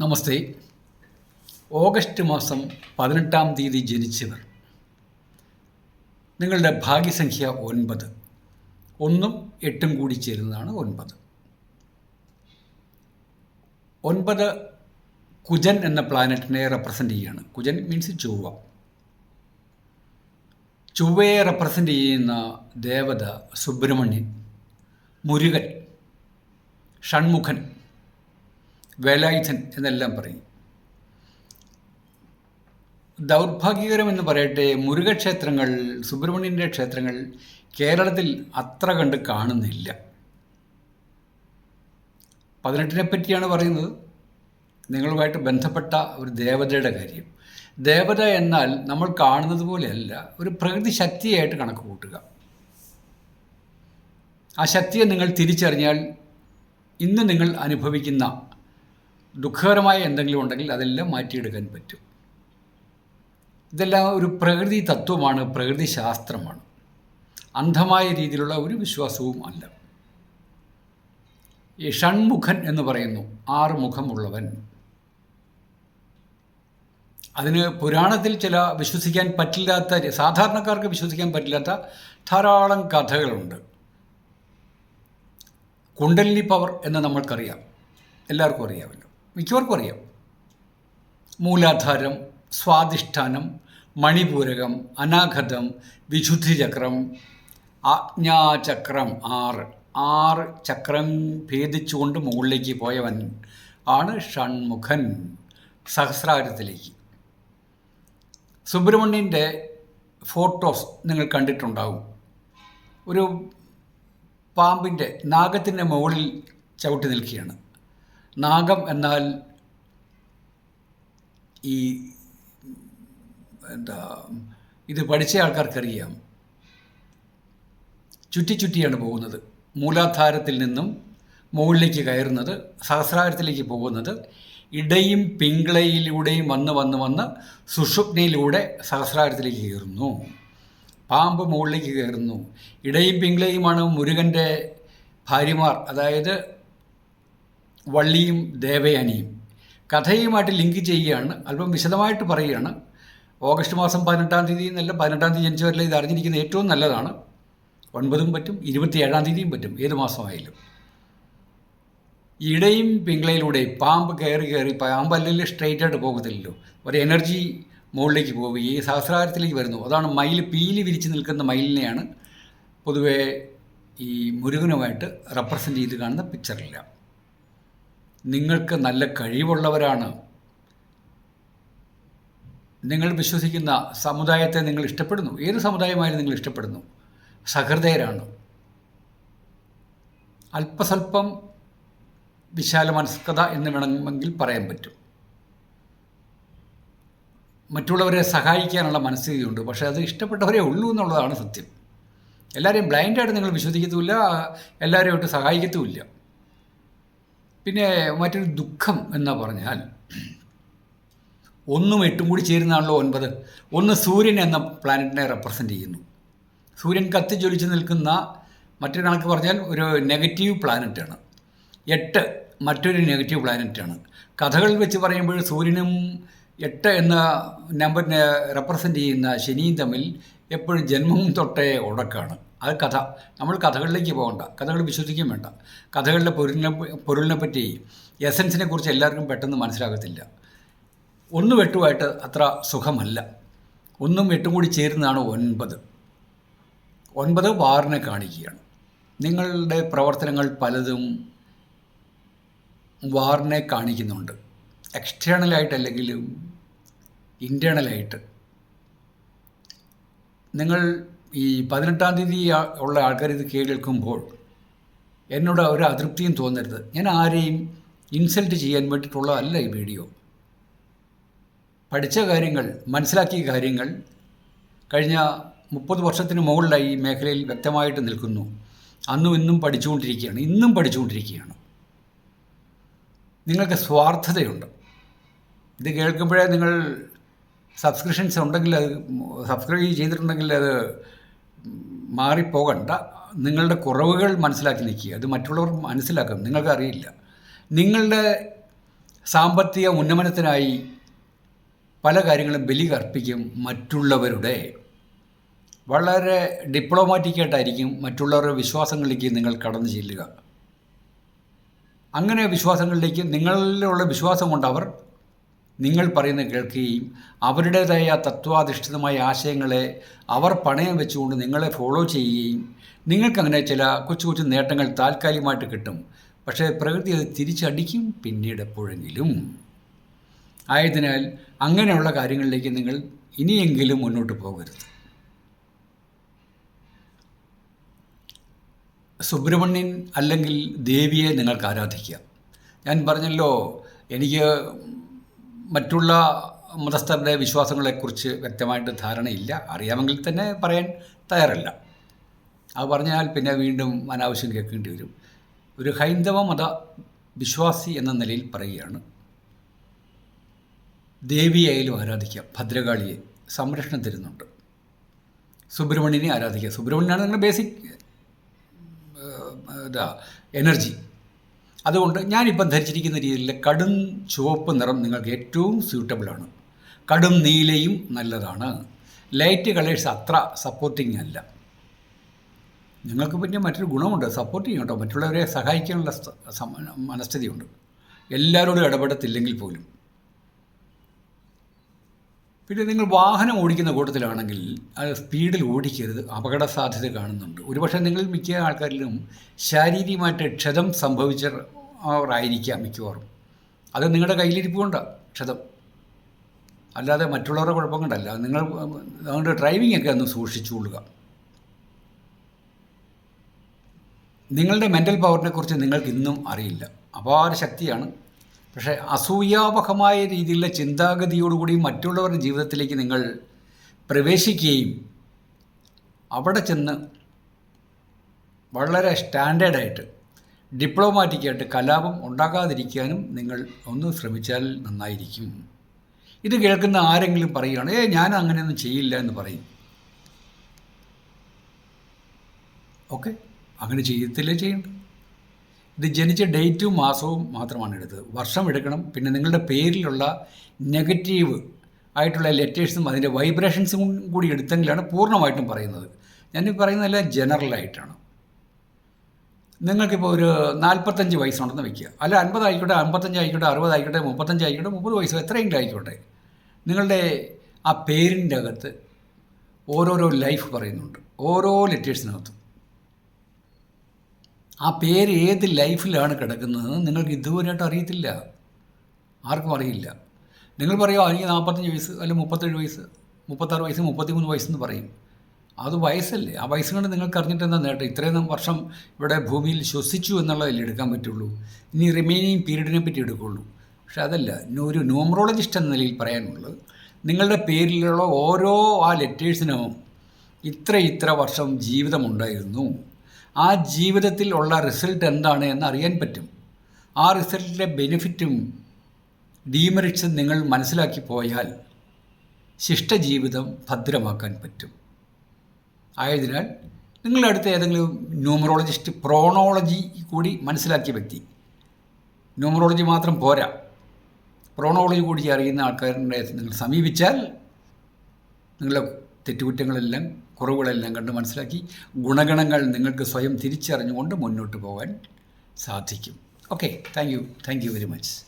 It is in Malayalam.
നമസ്തേ. ഓഗസ്റ്റ് മാസം പതിനെട്ടാം തീയതി ജനിച്ചവർ. നിങ്ങളുടെ ഭാഗ്യസംഖ്യ ഒൻപത്. ഒന്നും എട്ടും കൂടി ചേരുന്നതാണ് ഒൻപത്. ഒൻപത് കുജൻ എന്ന പ്ലാനറ്റിനെ റെപ്രസെന്റ് ചെയ്യുകയാണ് കുജൻ മീൻസ് ചൊവ്വ. ചൊവ്വയെ റെപ്രസെന്റ് ചെയ്യുന്ന ദേവത സുബ്രഹ്മണ്യൻ മുരുകൻ ഷൺമുഖൻ വേലായുധൻ എന്നെല്ലാം പറയും. ദൗർഭാഗ്യകരമെന്ന് പറയട്ടെ മുരുകക്ഷേത്രങ്ങൾ സുബ്രഹ്മണ്യന്റെ ക്ഷേത്രങ്ങൾ കേരളത്തിൽ അത്ര കണ്ട് കാണുന്നില്ല. പതിനെട്ടിനെ പറ്റിയാണ് പറയുന്നത്. നിങ്ങളുമായിട്ട് ബന്ധപ്പെട്ട ഒരു ദേവതയുടെ കാര്യം. ദേവത എന്നാൽ നമ്മൾ കാണുന്നത് പോലെയല്ല ഒരു പ്രകൃതി ശക്തിയായിട്ട് കണക്ക് കൂട്ടുക. ആ ശക്തിയെ നിങ്ങൾ തിരിച്ചറിഞ്ഞാൽ ഇന്ന് നിങ്ങൾ അനുഭവിക്കുന്ന ദുഃഖകരമായ എന്തെങ്കിലും ഉണ്ടെങ്കിൽ അതെല്ലാം മാറ്റിയെടുക്കാൻ പറ്റും. ഇതെല്ലാം ഒരു പ്രകൃതി തത്വമാണ് പ്രകൃതി ശാസ്ത്രമാണ്. അന്ധമായ രീതിയിലുള്ള ഒരു വിശ്വാസവും അല്ല. ഈ ഷൺമുഖൻ എന്ന് പറയുന്നു ആറ് മുഖമുള്ളവൻ. അതിന് പുരാണത്തിൽ ചില വിശ്വസിക്കാൻ പറ്റില്ലാത്ത സാധാരണക്കാർക്ക് വിശ്വസിക്കാൻ പറ്റില്ലാത്ത ധാരാളം കഥകളുണ്ട്. കുണ്ടലിനി പവർ എന്ന് നമ്മൾക്കറിയാം. എല്ലാവർക്കും അറിയാമല്ലോ. മിക്കവർക്കും അറിയാം. മൂലാധാരം സ്വാധിഷ്ഠാനം മണിപൂരകം അനാഘതം വിശുദ്ധിചക്രം ആജ്ഞാചക്രം ആറ്. ആറ് ചക്രം ഭേദിച്ചുകൊണ്ട് മുകളിലേക്ക് പോയവൻ ആണ് ഷൺമുഖൻ. സഹസ്രാരത്തിലേക്ക്. സുബ്രഹ്മണ്യന്റെ ഫോട്ടോസ് നിങ്ങൾ കണ്ടിട്ടുണ്ടാവും. ഒരു പാമ്പിന്റെ നാഗത്തിന്റെ മുകളിൽ ചവിട്ടി നിൽക്കുകയാണ്. നാഗം എന്നാൽ ഈ എന്താ ഇത് പഠിച്ച ആൾക്കാർക്കറിയാം. ചുറ്റി ചുറ്റിയാണ് പോകുന്നത്. മൂലാധാരത്തിൽ നിന്നും മുകളിലേക്ക് കയറുന്നത് സഹസ്രാരത്തിലേക്ക് പോകുന്നത് ഇടയും പിങ്കളയിലൂടെയും വന്ന് വന്ന് വന്ന് സുഷുപ്നയിലൂടെ സഹസ്രാരത്തിലേക്ക് കയറുന്നു. പാമ്പ് മുകളിലേക്ക് കയറുന്നു. ഇടയും പിങ്കളയുമാണ് മുരുകന്റെ ഭാര്യമാർ. അതായത് വള്ളിയും ദേവയാനിയും. കഥയുമായിട്ട് ലിങ്ക് ചെയ്യുകയാണ്. അല്പം വിശദമായിട്ട് പറയുകയാണ്. ഓഗസ്റ്റ് മാസം പതിനെട്ടാം തീയതി എന്നല്ല പതിനെട്ടാം തീയതി ജനിച്ചവരിൽ ഇത് അറിഞ്ഞിരിക്കുന്നത് ഏറ്റവും നല്ലതാണ്. ഒൻപതും പറ്റും ഇരുപത്തിയേഴാം തീയതിയും പറ്റും ഏത് മാസമായാലും. ഇടയും പിങ്കളയിലൂടെ പാമ്പ് കയറി കയറി പാമ്പ് അല്ലെങ്കിൽ സ്ട്രെയിറ്റ് ആയിട്ട് പോകത്തില്ലല്ലോ. ഒരു എനർജി മുകളിലേക്ക് പോവുകയും ഈ സഹസ്രാരത്തിലേക്ക് വരുന്നു. അതാണ് മയിൽ പീലി വിരിച്ച് നിൽക്കുന്ന മയിലിനെയാണ് പൊതുവേ ഈ മുരുകനുമായിട്ട് റെപ്രസെന്റ് ചെയ്ത് കാണുന്ന പിക്ചറില്ല നിങ്ങൾക്ക് നല്ല കഴിവുള്ളവരാണ്. നിങ്ങൾ വിശ്വസിക്കുന്ന സമുദായത്തെ നിങ്ങൾ ഇഷ്ടപ്പെടുന്നു. ഏത് സമുദായമായാലും നിങ്ങൾ ഇഷ്ടപ്പെടുന്നു. സഹൃദയരാണ്. അല്പസ്വല്പം വിശാല മനസ്കത എന്ന് വേണമെങ്കിൽ പറയാൻ പറ്റും. മറ്റുള്ളവരെ സഹായിക്കാനുള്ള മനസ്ഥിതിയുണ്ട്. പക്ഷേ അത് ഇഷ്ടപ്പെട്ടവരെ ഉള്ളൂ എന്നുള്ളതാണ് സത്യം. എല്ലാവരെയും ബ്ലൈൻഡായിട്ട് നിങ്ങൾ വിശ്വസിക്കത്തുമില്ല എല്ലാവരെയും ഒട്ട് സഹായിക്കത്തുമില്ല. പിന്നെ മറ്റൊരു ദുഃഖം എന്ന് പറഞ്ഞാൽ ഒന്നും എട്ടും കൂടി ചേരുന്നതാണല്ലോ ഒൻപത്. ഒന്ന് സൂര്യൻ എന്ന പ്ലാനറ്റിനെ റെപ്രസെന്റ് ചെയ്യുന്നു. സൂര്യൻ കത്തിജ്വലിച്ച് നിൽക്കുന്ന മറ്റൊരു കണക്ക് പറഞ്ഞാൽ ഒരു നെഗറ്റീവ് പ്ലാനറ്റാണ് എട്ട് മറ്റൊരു നെഗറ്റീവ് പ്ലാനറ്റാണ് കഥകളിൽ വെച്ച് പറയുമ്പോൾ സൂര്യനും എട്ട് എന്ന നമ്പറിനെ റെപ്രസെന്റ് ചെയ്യുന്ന ശനിയും തമ്മിൽ എപ്പോഴും ജന്മം തൊട്ടേ ഉടക്കാണ് അത് കഥ. നമ്മൾ കഥകളിലേക്ക് പോകണ്ട. കഥകൾ വിശ്വസിക്കുകയും വേണ്ട. കഥകളുടെ പൊരുളിനെ പൊരുളിനെ പറ്റി എസൻസിനെ കുറിച്ച് എല്ലാവർക്കും പെട്ടെന്ന് മനസ്സിലാകത്തില്ല. ഒന്ന് വെട്ടുമായിട്ട് അത്ര സുഖമല്ല. ഒന്നും എട്ടും കൂടി ചേരുന്നതാണ് ഒൻപത്. ഒൻപത് വാറിനെ കാണിക്കുകയാണ്. നിങ്ങളുടെ പ്രവർത്തനങ്ങൾ പലതും വാറിനെ കാണിക്കുന്നുണ്ട്. എക്സ്റ്റേണലായിട്ടല്ലെങ്കിലും ഇന്റേണലായിട്ട് നിങ്ങൾ ഈ പതിനെട്ടാം തീയതി ഉള്ള ആൾക്കാർ ഇത് കേൾക്കുമ്പോൾ എന്നോട് ഒരു അതൃപ്തിയും തോന്നരുത്. ഞാൻ ആരെയും ഇൻസൾട്ട് ചെയ്യാൻ വേണ്ടിയിട്ടുള്ളതല്ല ഈ വീഡിയോ പഠിച്ച കാര്യങ്ങൾ മനസ്സിലാക്കിയ കാര്യങ്ങൾ കഴിഞ്ഞ മുപ്പത് വർഷത്തിന് മുകളിലായി ഈ മേഖലയിൽ വ്യക്തമായിട്ട് നിൽക്കുന്നു. അന്നും ഇന്നും പഠിച്ചുകൊണ്ടിരിക്കുകയാണ്. ഇന്നും പഠിച്ചുകൊണ്ടിരിക്കുകയാണ്. നിങ്ങൾക്ക് സ്വാർത്ഥതയുണ്ട്. ഇത് കേൾക്കുമ്പോഴേ നിങ്ങൾ സബ്സ്ക്രിപ്ഷൻസ് ഉണ്ടെങ്കിൽ അത് സബ്സ്ക്രൈബ് ചെയ്തിട്ടുണ്ടെങ്കിൽ അത് മാറിപ്പോകണ്ട. നിങ്ങളുടെ കുറവുകൾ മനസ്സിലാക്കി നിൽക്കുക. അത് മറ്റുള്ളവർ മനസ്സിലാക്കും. നിങ്ങൾക്ക് അറിയില്ല നിങ്ങളുടെ സാമ്പത്തിക ഉന്നമനത്തിനായി പല കാര്യങ്ങളും ബലി കർപ്പിക്കും മറ്റുള്ളവരുടെ. വളരെ ഡിപ്ലോമാറ്റിക്കായിട്ടായിരിക്കും മറ്റുള്ളവരുടെ വിശ്വാസങ്ങളിലേക്ക് നിങ്ങൾ കടന്നു ചെല്ലുക. അങ്ങനെ വിശ്വാസങ്ങളിലേക്ക് നിങ്ങളിലുള്ള വിശ്വാസം കൊണ്ട് അവർ നിങ്ങൾ പറയുന്ന കേൾക്കുകയും അവരുടേതായ തത്വാധിഷ്ഠിതമായ ആശയങ്ങളെ അവർ പണയം വെച്ചുകൊണ്ട് നിങ്ങളെ ഫോളോ ചെയ്യുകയും നിങ്ങൾക്കങ്ങനെ ചില കൊച്ചു കൊച്ചു നേട്ടങ്ങൾ താൽക്കാലികമായിട്ട് കിട്ടും. പക്ഷേ പ്രകൃതി അത് തിരിച്ചടിക്കും പിന്നീട് എപ്പോഴെങ്കിലും ആയതിനാൽ അങ്ങനെയുള്ള കാര്യങ്ങളിലേക്ക് നിങ്ങൾ ഇനിയെങ്കിലും മുന്നോട്ട് പോകരുത്. സുബ്രഹ്മണ്യൻ അല്ലെങ്കിൽ ദേവിയെ നിങ്ങൾക്ക് ആരാധിക്കുക ഞാൻ പറഞ്ഞല്ലോ എനിക്ക് മറ്റുള്ള മതസ്ഥരുടെ വിശ്വാസങ്ങളെക്കുറിച്ച് വ്യക്തമായിട്ട് ധാരണയില്ല. അറിയാമെങ്കിൽ തന്നെ പറയാൻ തയ്യാറല്ല. അത് പറഞ്ഞാൽ പിന്നെ വീണ്ടും അനാവശ്യം കേൾക്കേണ്ടി വരും. ഒരു ഹൈന്ദവ മത വിശ്വാസി എന്ന നിലയിൽ പറയുകയാണ് ദേവിയായാലും ആരാധിക്കാം ഭദ്രകാളിയെ സംരക്ഷണം തരുന്നുണ്ട്. സുബ്രഹ്മണ്യനെ ആരാധിക്കുക. സുബ്രഹ്മണ്യനാണ് നിങ്ങളുടെ ബേസിക് ഇതാ എനർജി അതുകൊണ്ട് ഞാനിപ്പം ധരിച്ചിരിക്കുന്ന രീതിയിൽ കടും ചുവപ്പ് നിറം നിങ്ങൾക്ക് ഏറ്റവും സ്യൂട്ടബിളാണ് കടും നീലയും നല്ലതാണ്. ലൈറ്റ് കളേഴ്സ് അത്ര സപ്പോർട്ടിങ് അല്ല. നിങ്ങൾക്ക് പിന്നെ മറ്റൊരു ഗുണമുണ്ട്. സപ്പോർട്ട് ചെയ്യും കേട്ടോ. മറ്റുള്ളവരെ സഹായിക്കാനുള്ള മനസ്ഥിതിയുണ്ട്. എല്ലാവരോടും ഇടപെടത്തില്ലെങ്കിൽ പോലും. പിന്നെ നിങ്ങൾ വാഹനം ഓടിക്കുന്ന കൂട്ടത്തിലാണെങ്കിൽ അത് സ്പീഡിൽ ഓടിക്കരുത് അപകട സാധ്യത കാണുന്നുണ്ട്. ഒരുപക്ഷെ നിങ്ങൾ മിക്ക ആൾക്കാരിലും ശാരീരികമായിട്ട് ക്ഷതം സംഭവിച്ചവരായിരിക്കാം മിക്കവാറും. അത് നിങ്ങളുടെ കയ്യിലിരിപ്പുകൊണ്ട് ക്ഷതം. അല്ലാതെ മറ്റുള്ളവരുടെ കുഴപ്പം കൊണ്ടല്ല. നിങ്ങൾ അതുകൊണ്ട് ഡ്രൈവിംഗ് ഒക്കെ ഒന്ന് സൂക്ഷിച്ചുകൊള്ളുക നിങ്ങളുടെ മെന്റൽ പവറിനെ കുറിച്ച് നിങ്ങൾക്ക് ഇന്നും അറിയില്ല. അപാര ശക്തിയാണ്. പക്ഷേ അസൂയാവഹമായ രീതിയിലുള്ള ചിന്താഗതിയോടുകൂടി മറ്റുള്ളവരുടെ ജീവിതത്തിലേക്ക് നിങ്ങൾ പ്രവേശിക്കുകയും അവിടെ ചെന്ന് വളരെ സ്റ്റാൻഡേർഡായിട്ട് ഡിപ്ലോമാറ്റിക്കായിട്ട് കലാപം ഉണ്ടാകാതിരിക്കാനും നിങ്ങൾ ഒന്ന് ശ്രമിച്ചാൽ നന്നായിരിക്കും. ഇത് കേൾക്കുന്ന ആരെങ്കിലും പറയുകയാണ് ഏ ഞാൻ അങ്ങനെയൊന്നും ചെയ്യില്ല എന്ന് പറയും. ഓക്കെ അങ്ങനെ ചെയ്യത്തില്ലേ ചെയ്യണ്ട ഇത് ജനിച്ച ഡേറ്റും മാസവും മാത്രമാണ് എടുത്തത്. വർഷം എടുക്കണം പിന്നെ നിങ്ങളുടെ പേരിലുള്ള നെഗറ്റീവ് ആയിട്ടുള്ള ലെറ്റേഴ്സും അതിന്റെ വൈബ്രേഷൻസും കൂടി എടുത്തെങ്കിലാണ് പൂർണമായിട്ടും പറയുന്നത്. ഞാൻ പറയുന്നതെല്ലാം ജനറലായിട്ടാണ് നിങ്ങൾക്കിപ്പോൾ ഒരു നാൽപ്പത്തഞ്ച് വയസ്സുണ്ടെന്ന് വയ്ക്കുക അല്ല അൻപതായിക്കോട്ടെ അമ്പത്തഞ്ചായിക്കോട്ടെ അറുപതായിക്കോട്ടെ മുപ്പത്തഞ്ച് ആയിക്കോട്ടെ മുപ്പത് വയസ്സോ എത്രയെങ്കിലും ആയിക്കോട്ടെ. നിങ്ങളുടെ ആ പേരിന്റെ അകത്ത് ഓരോരോ ലൈഫ് പറയുന്നുണ്ട്. ഓരോ ലെറ്റേഴ്സിനകത്തും ആ പേര് ഏത് ലൈഫിലാണ് കിടക്കുന്നതെന്ന് നിങ്ങൾക്ക് ഇതുവരെയായിട്ട് അറിയത്തില്ല. ആർക്കും അറിയില്ല. നിങ്ങൾ പറയുമോ എനിക്ക് നാൽപ്പത്തഞ്ച് വയസ്സ് അല്ലെങ്കിൽ മുപ്പത്തേഴ് വയസ്സ് മുപ്പത്താറ് വയസ്സ് മുപ്പത്തിമൂന്ന് വയസ്സെന്ന് പറയും. അത് വയസ്സല്ലേ? ആ വയസ്സ് കൊണ്ട് നിങ്ങൾക്ക് അറിഞ്ഞിട്ട് എന്താ നേട്ടം? ഇത്രയും വർഷം ഇവിടെ ഭൂമിയിൽ ശ്വസിച്ചു എന്നുള്ളതല്ലേ എടുക്കാൻ പറ്റുള്ളൂ. ഇനി റിമൈനിങ് പീരീഡിനെ പറ്റി എടുക്കുള്ളൂ. പക്ഷെ അതല്ല ഒരു ന്യൂമറോളജിസ്റ്റ് എന്ന നിലയിൽ പറയാനുള്ളത് നിങ്ങളുടെ പേരിലുള്ള ഓരോ ആ ലെറ്റേഴ്സിനും ഇത്ര ഇത്ര വർഷം ജീവിതമുണ്ടായിരുന്നു. ആ ജീവിതത്തിൽ ഉള്ള റിസൾട്ട് എന്താണ് എന്ന് അറിയാൻ പറ്റും. ആ റിസൾട്ടിലെ ബെനിഫിറ്റും ഡീമെറിറ്റ്സും നിങ്ങൾ മനസ്സിലാക്കി പോയാൽ ശിഷ്ടജീവിതം ഭദ്രമാക്കാൻ പറ്റും. ആയതിനാൽ നിങ്ങളുടെ അടുത്ത് ഏതെങ്കിലും ന്യൂമറോളജിസ്റ്റ് പ്രോണോളജി കൂടി മനസ്സിലാക്കിയ വ്യക്തി ന്യൂമറോളജി മാത്രം പോരാ. പ്രോണോളജി കൂടി അറിയുന്ന ആൾക്കാരുടെ നിങ്ങൾ സമീപിച്ചാൽ നിങ്ങളുടെ തെറ്റുകുറ്റങ്ങളെല്ലാം കുറവുകളെല്ലാം കണ്ട് മനസ്സിലാക്കി ഗുണഗണങ്ങൾ നിങ്ങൾക്ക് സ്വയം തിരിച്ചറിഞ്ഞുകൊണ്ട് മുന്നോട്ട് പോകാൻ സാധിക്കും. Okay thank you thank you very much